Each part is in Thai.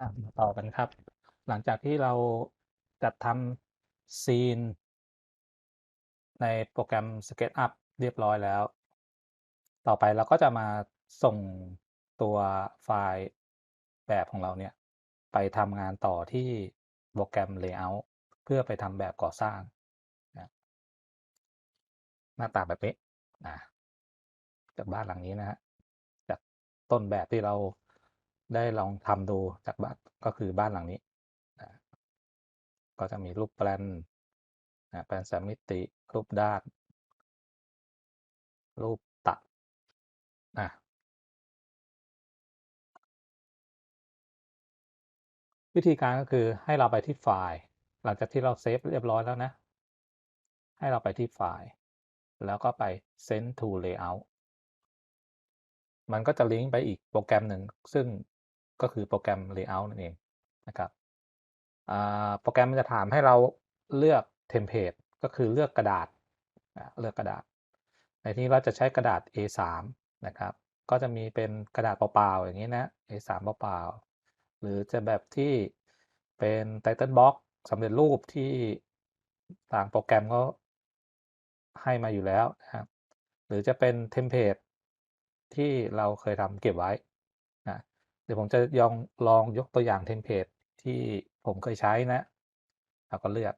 อะมาต่อกันครับ หลังจากที่เราจัดทำซีน ในโปรแกรม SketchUp เรียบร้อยแล้ว ต่อไปเราก็จะมาส่งตัวไฟล์แบบของเราเนี่ย ไปทำงานต่อที่โปรแกรม Layout เพื่อไปทำแบบก่อสร้าง หน้าตาแบบนี้จากบ้านหลังนี้นะฮะจากต้นแบบที่เรา ได้ลองทำดูจากบ้านก็คือบ้านหลังนี้นะก็จะมีรูปแปลนนะแปลนสามมิติ รูปด้าน รูปตัดนะวิธีการก็คือให้เราไปที่ไฟล์ หลังจากที่เราเซฟเรียบร้อยแล้วนะ ให้เราไปที่ไฟล์ แล้วก็ไป send to layout มันก็จะลิงก์ไปอีกโปรแกรมหนึ่ง ซึ่ง ก็คือโปรแกรม layout นั่นเองนะครับโปรแกรมมันจะถามให้เราเลือกเทมเพลตก็คือเลือกกระดาษเลือกกระดาษ ในที่เราจะใช้กระดาษ A3 นะครับก็จะมีเป็นกระดาษเปล่าๆอย่างนี้นะ A3 เปล่าๆหรือจะแบบที่เป็น Title Box สำเร็จรูปที่ทางโปรแกรมก็ให้มาอยู่แล้วนะครับหรือจะเป็นเทมเพลตที่เราเคยทำเก็บไว้ ดี๋ยวผมจะยองลองยกตัวอย่างเทมเพลตที่ผมเคยใช้นะเราก็เลือก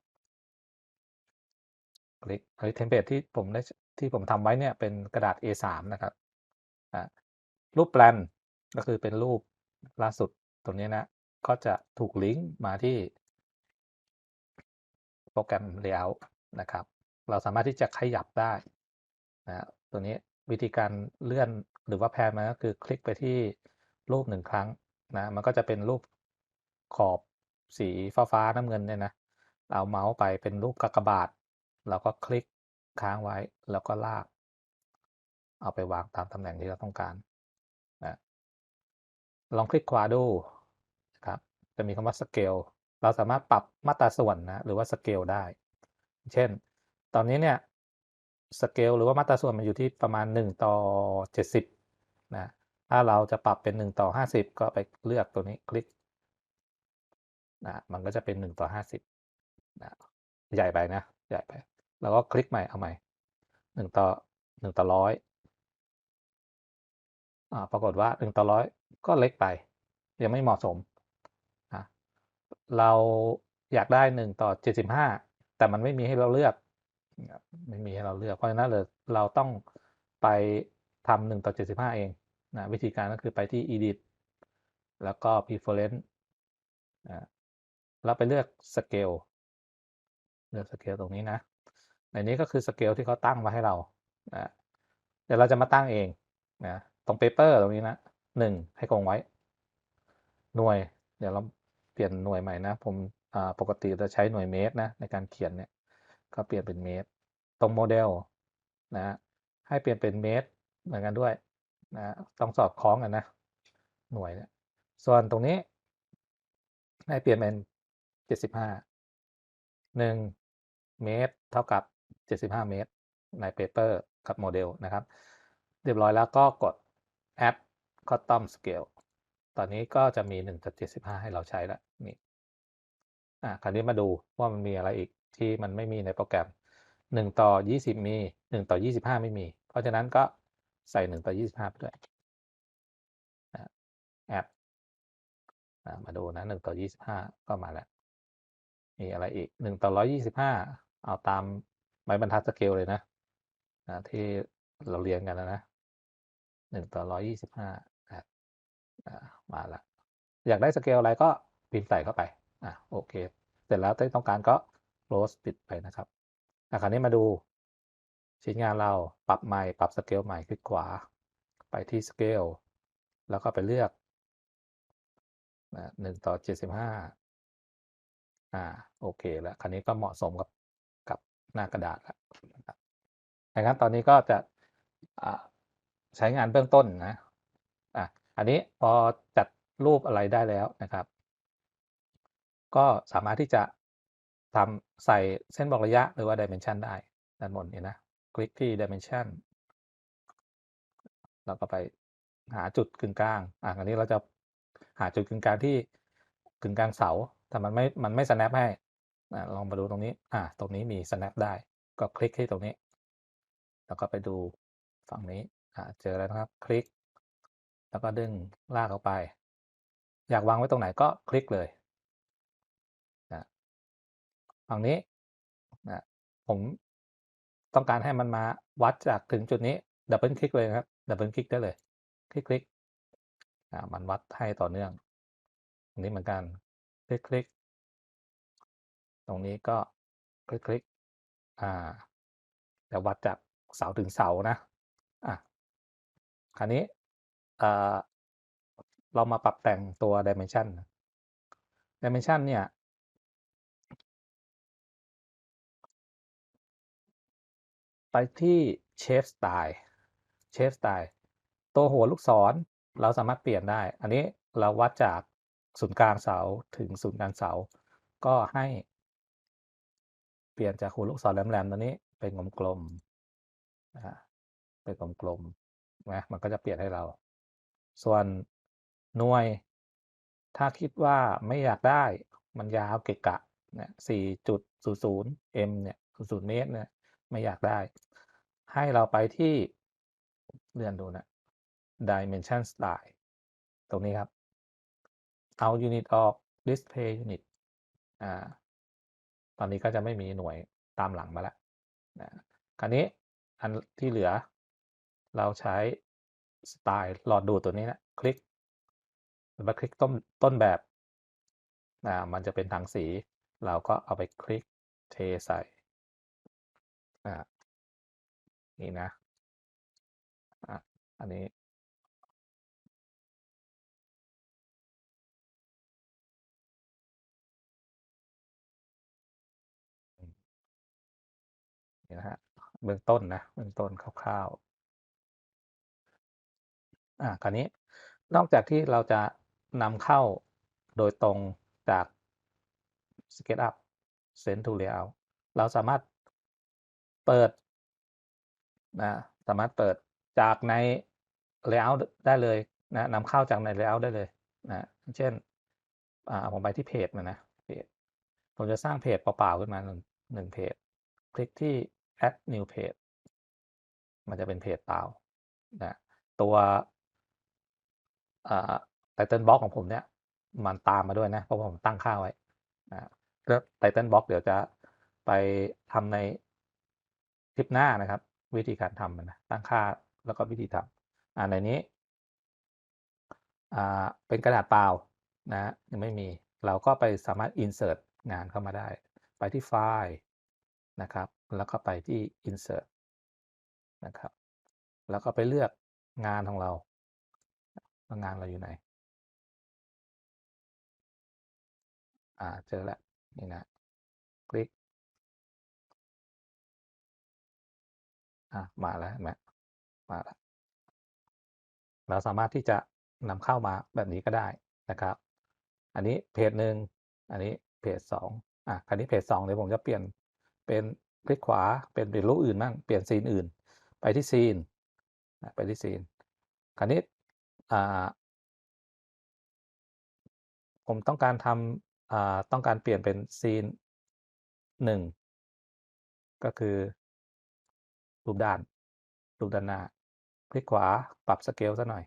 คลิกเฮ้ยเทมเพลตที่ผมได้ที่ผมทำไว้เนี่ยเป็นกระดาษ A3 นะครับรูปแปลนก็คือเป็นรูปล่าสุดตรงนี้นะ ก็จะถูกลิงก์มาที่โปรแกรม Layout นะครับ เราสามารถที่จะขยับได้นะตัวนี้วิธีการเลื่อนหรือว่าแพนมาก็คือคลิกไปที่ รูปหนึ่งครั้งนะมันก็จะเป็นรูปขอบสีฟ้าฟ้าน้ำเงินเนี่ยนะเอาเมาส์ไปเป็นรูปกากบาทเราก็คลิกค้างไว้แล้วก็ลาก เอาไปวางตามตำแหน่งที่เราต้องการนะลองคลิกขวาดูครับจะมีคำว่า scale เราสามารถปรับมาตราส่วนนะหรือว่า scale ได้ เช่น ตอนนี้เนี่ยสเกลหรือว่ามาตราส่วนมันอยู่ที่ประมาณ 1 ต่อ 70นะ ถ้าเราจะปรับเป็น 1 ต่อ 50 ก็ไปเลือกตัวนี้คลิกนะมันก็จะเป็น 1 ต่อ 50นะใหญ่ไปนะ ใหญ่ไป แล้วก็คลิกใหม่เอาใหม่ 1 ต่อ 1 ต่อร้อยอ่าปรากฏว่า 1 ต่อร้อยก็เล็กไป ยังไม่เหมาะสมนะเราอยากได้ 1 ต่อ 75 แต่มันไม่มีให้เราเลือก ไม่มีให้เราเลือกเพราะฉะนั้นเลยเราต้องไปทำหนึ่งต่อเจ็ดสิบห้าเอง นะวิธีการก็คือไปที่ edit แล้วก็ preference นะเราไปเลือก scale เลือก scale ตรงนี้นะ ในนี้ก็คือ scale ที่เขาตั้งมาให้เรานะเดี๋ยวเราจะมาตั้งเองนะตรง paper ตรงนี้นะหนึ่งให้คงไว้ หน่วย เดี๋ยวเราเปลี่ยนหน่วยใหม่นะ ผมปกติจะใช้หน่วยเมตรนะในการเขียนเนี่ย ก็เปลี่ยนเป็นเมตร ตรงโมเดลนะ ให้เปลี่ยนเป็นเมตรเหมือนกันด้วย นะต้องสอดคล้องกันนะหน่วยเนี่ยส่วนตรงนี้ให้เปลี่ยนเป็นเจ็ดสิบห้าหนึ่งเมตร เท่ากับเจ็ดสิบห้าเมตร ในเปเปอร์กับโมเดลนะครับ เรียบร้อยแล้วก็กด add custom scale ตอนนี้ก็จะมี1ต่อ75ให้เราใช้แล้วนี่อะคราวนี้มาดูว่ามันมีอะไรอีกที่มันไม่มีในโปรแกรม1ต่อ20มี1ต่อ25ไม่มี เพราะฉะนั้นก็ ใส่1ต่อ25ไปด้วยแอดมาดูนะ1ต่อ25ก็มาแล้ว มีอะไรอีก1ต่อ125เอาตามไม้บรรทัดสเกลเลยนะนะที่เราเรียนกันแล้วนะ1ต่อ125นะมาแล้วอยากได้สเกลอะไรก็พิมพ์ใส่เข้าไปอะโอเค เสร็จแล้วถ้าต้องการก็ close ปิดไปนะครับคราวนี้มาดู ชิ้นงานเราปรับใหม่ปรับสเกลใหม่คลิกขวา ไปที่สเกลแล้วก็ไปเลือกนะหนึ่งต่อเจ็ดสิบห้าอ่าโอเคแล้วคราวนี้ก็เหมาะสมกับกับหน้ากระดาษแล้วดังนั้นตอนนี้ก็จะใช้งานเบื้องต้นนะอะอันนี้พอจัดรูปอะไรได้แล้วนะครับ ก็สามารถที่จะทำใส่เส้นบอกระยะหรือว่า dimension ได้ด้านบนนี่นะ คลิกที่ dimension เราก็ไปหาจุดกึ่งกลาง อะอันนี้เราจะหาจุดกึ่งกลางที่กึ่งกลางเสาแต่มันไม่ มันไม่ snap ให้อ่าลองมาดูตรงนี้ อ่าตรงนี้มี snap ได้ ก็คลิกที่ตรงนี้ แล้วก็ไปดูฝั่งนี้ อ่าเจอแล้วนะครับ คลิก แล้วก็ดึงลากออกไป อยากวางไว้ตรงไหนก็คลิกเลยนะฝั่งนี้นะผม ต้องการให้มันมาวัดจากถึงจุดนี้ดับเบิลคลิกเลยครับดับเบิลคลิกได้เลย คลิกคลิกอ่ามันวัดให้ต่อเนื่องตรงนี้เหมือนกันคลิกคลิกตรงนี้ก็คลิกคลิกอ่าแล้ววัดจากเสาถึงเสานะอะคราวนี้อ่าเรามาปรับแต่งตัว dimension dimension เนี่ย ไปที่ shape style shape style ตัวหัวลูกศรเราสามารถเปลี่ยนได้ อันนี้เราวัดจากศูนย์กลางเสาถึงศูนย์กลางเสา ก็ให้เปลี่ยนจากหัวลูกศรแหลมๆตัวนี้เป็นกลมๆนะเป็นกลมๆนะมันก็จะเปลี่ยนให้เรา ส่วนหน่วย ถ้าคิดว่าไม่อยากได้มันยาวเกะกะเนี่ย4.00 m เนี่ย00เมตรเนี่ย ไม่อยากได้ ให้เราไปที่เลื่อนดูนะ dimension style ตรงนี้ครับ เอา unit ออก display unit อ่า ตอนนี้ก็จะไม่มีหน่วยตามหลังมาแล้วนะคราวนี้อันที่เหลือ เราใช้สไตล์หลอดดูตัวนี้นะ คลิกมาคลิกต้นต้นแบบอ่ามันจะเป็นถังสี เราก็เอาไปคลิกเทใส่ อ่านี่นะอะอันนี้นี่นะฮะเบื้องต้นนะเบื้องต้นคร่าวๆอ่าคราวนี้นอกจากที่เราจะนำเข้าโดยตรงจาก SketchUp Send to Layout เราสามารถ เปิดนะสามารถเปิดจากใน Layout ได้เลยนะนำเข้าจากใน Layout ได้เลยนะเช่นผมไปที่เพจมานะเพจผมจะสร้างเพจเปล่าๆขึ้นมาหนึ่งเพจ คลิกที่ add new page มันจะเป็นเพจเปล่านะตัวไตเติลบล็อกของผมเนี่ยมันตามมาด้วยนะเพราะผมตั้งค่าไว้นะแล้วไตเติลบล็อกเดี๋ยวจะไปทำใน คลิปหน้านะครับ วิธีการทำมันนะตั้งค่าแล้วก็วิธีทำอ่าในนี้อ่าเป็นกระดาษเปล่านะยังไม่มีเราก็ไปสามารถ insert งานเข้ามาได้ ไปที่ไฟล์นะครับ แล้วก็ไปที่ insert นะครับ แล้วก็ไปเลือกงานของเราว่างานเราอยู่ไหน อ่าเจอแล้วนี่นะ คลิก อ่ามาแล้วเห็นไหมมาแล้วเราสามารถที่จะนำเข้ามาแบบนี้ก็ได้นะครับ อันนี้เพจหนึ่งอันนี้เพจสองอะคราวนี้เพจสองเดี๋ยวผมจะเปลี่ยนเป็นคลิกขวาเป็นเปลี่ยนรูปอื่นบ้างเปลี่ยนซีนอื่น ไปที่ซีนไปที่ซีนคราวนี้อ่าผมต้องการทำอ่าต้องการเปลี่ยนเป็นซีนหนึ่งก็คือ รูปด้าน รูปด้านหน้า คลิกขวาปรับสเกลซะหน่อย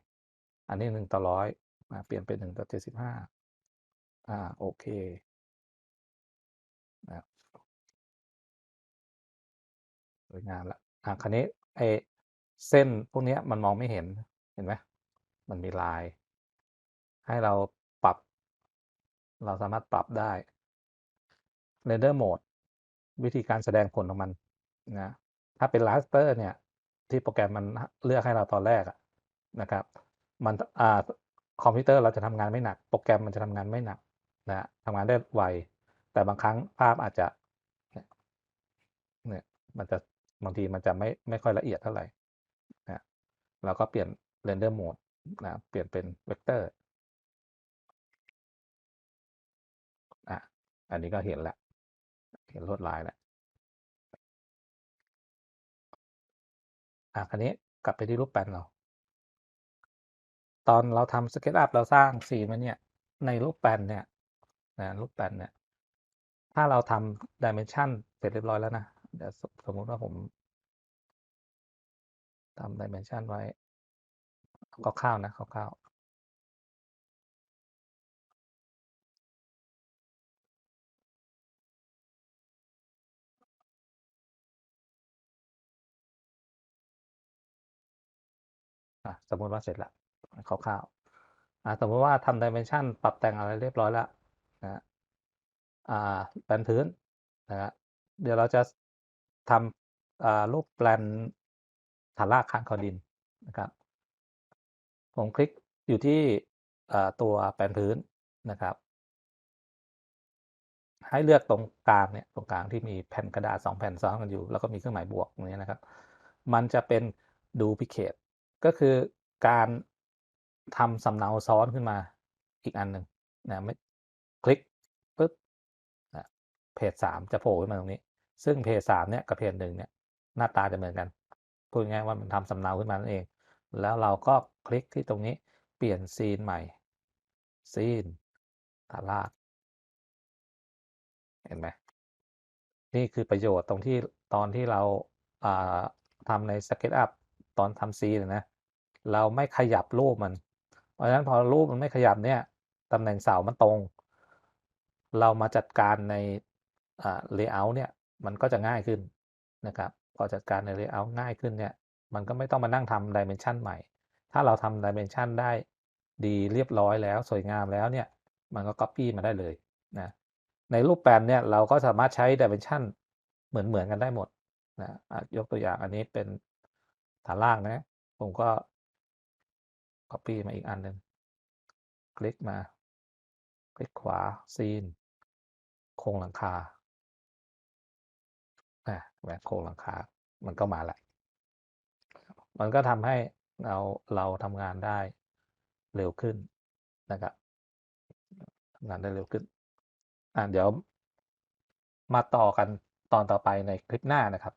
อันนี้หนึ่งต่อร้อยมาเปลี่ยนเป็นหนึ่งต่อเจ็ดสิบห้าอ่าโอเคนะสวยงามละอะคราวนี้ไอเส้นพวกนี้มันมองไม่เห็นเห็นไหมมันมีลาย ให้เราปรับ เราสามารถปรับได้ render mode วิธีการแสดงผลของมันนะ ถ้าเป็น raster เนี่ย ที่โปรแกรมมันเลือกให้เราตอนแรกนะครับ มันอ่าคอมพิวเตอร์เราจะทำงานไม่หนัก โปรแกรมมันจะทำงานไม่หนักนะทำงานได้ไว แต่บางครั้งภาพอาจจะเนี่ยมันจะบางทีมันจะไม่ไม่ค่อยละเอียดเท่าไหร่นะเราก็เปลี่ยน render mode นะเปลี่ยนเป็นเวกเตอร์อะอันนี้ก็เห็นแล้ว เห็นลวดลายแล้ว อะคันนี้กลับไปที่รูปแปลนเรา ตอนเราทำสเก็ตอัพเราสร้างสีมันเนี่ย ในรูปแปลนเนี่ยนะรูปแปลนเนี่ย ถ้าเราทำดิเมนชันเสร็จเรียบร้อยแล้วนะ เดี๋ยวสสมมติว่าผมทำดิเมนชันไว้คร่าวๆนะคร่าวๆ มมติว่าเสร็จล้วคร่าวๆสมมติว่าทำดิเมนชันปรับแต่งอะไรเรียบร้อยแล้วนะแปลนพื้นนะฮะเดี๋ยวเราจะทำรูปแปลนฐานรากคานคอดินนะครับ ผมคลิกอยู่ที่ตัวแปลนพื้นนะครับ ให้เลือกตรงกลางเนี่ยตรงกลางที่มีแผ่นกระดาษสองแผ่นซ้อนกันอยู่ แล้วก็มีเครื่องหมายบวกตรงนี้นะครับ มันจะเป็น duplicate ก็คือ การทำสำเนาซ้อนขึ้นมาอีกอันหนึ่งนะไม่คลิกปุ๊บนะเพจสามจะโผล่ขึ้นมาตรงนี้ ซึ่งเพจสามเนี่ยกับเพจหนึ่งเนี่ยหน้าตาจะเหมือนกันพูดง่ายว่ามันทำสำเนาขึ้นมานั่นเอง แล้วเราก็คลิกที่ตรงนี้เปลี่ยนซีนใหม่ซีนฐารากเห็นไหมนี่คือประโยชน์ตรงที่ตอนที่เราอ่าทำใน SketchUp ตอนทำซีนนะ เราไม่ขยับรูปมัน เพราะฉะนั้นพอรูปมันไม่ขยับเนี่ยตำแหน่งเสามันตรง เรามาจัดการในอ่า layout เนี่ยมันก็จะง่ายขึ้นนะครับพอจัดการใน layout ง่ายขึ้นเนี่ยมันก็ไม่ต้องมานั่งทำ dimension ใหม่ ถ้าเราทำ dimension ได้ดีเรียบร้อยแล้วสวยงามแล้วเนี่ยมันก็ copy มาได้เลยนะในรูปแปลนเนี่ยเราก็สามารถใช้ dimension เหมือนเหมือนกันได้หมดนะยกตัวอย่างอันนี้เป็นฐานล่างนะ ผมก็ copy มาอีกอันหนึ่งคลิกมา คลิกขวาซีนโครงหลังคาอะแหวนโครงหลังคา มันก็มาแหละ มันก็ทำให้เราเราทำงานได้เร็วขึ้นนะครับทำงานได้เร็วขึ้น อะเดี๋ยวมาต่อกันตอนต่อไปในคลิปหน้านะครับ